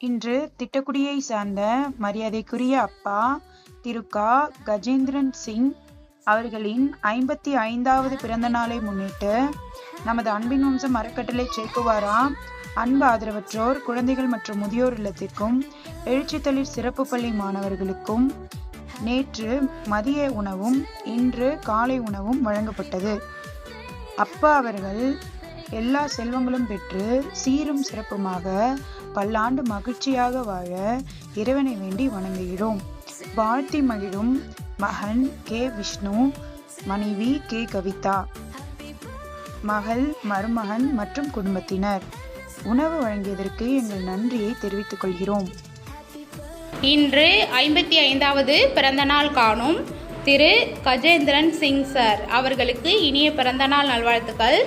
இன்று திட்டக்குடியை சார்ந்த மரியாதைக்குரிய அப்பா திரு கஜேந்திரன் சிங் அவர்களின் ஐம்பத்தி ஐந்தாவது பிறந்த நாளை முன்னிட்டு நமது அன்பின் வம்சம் அறக்கட்டளை சேக்குவாரா அன்பு ஆதரவற்றோர் குழந்தைகள் மற்றும் முதியோர் இல்லத்திற்கும் எழுச்சித்தளிர் சிறப்பு பள்ளி மாணவர்களுக்கும் நேற்று மதிய உணவும் இன்று காலை உணவும் வழங்கப்பட்டது. அப்பா அவர்கள் எல்லா செல்வங்களும் பெற்று சீரும் சிறப்புமாக பல்லாண்டு மகிழ்ச்சியாக வாழ இறைவனை வேண்டி வணங்குகிறோம். வாழ்த்தி மகிழும் மகன் கே விஷ்ணு மனைவி கே கவிதா. மகள் மருமகன் மற்றும் குடும்பத்தினர். உணவு வழங்கியதற்கு எங்கள் நன்றியை தெரிவித்துக் கொள்கிறோம். இன்று ஐம்பத்தி ஐந்தாவது பிறந்தநாள் காணும் திரு கஜேந்திரன் சிங் சார் அவர்களுக்கு இனிய பிறந்தநாள் நல்வாழ்த்துக்கள்.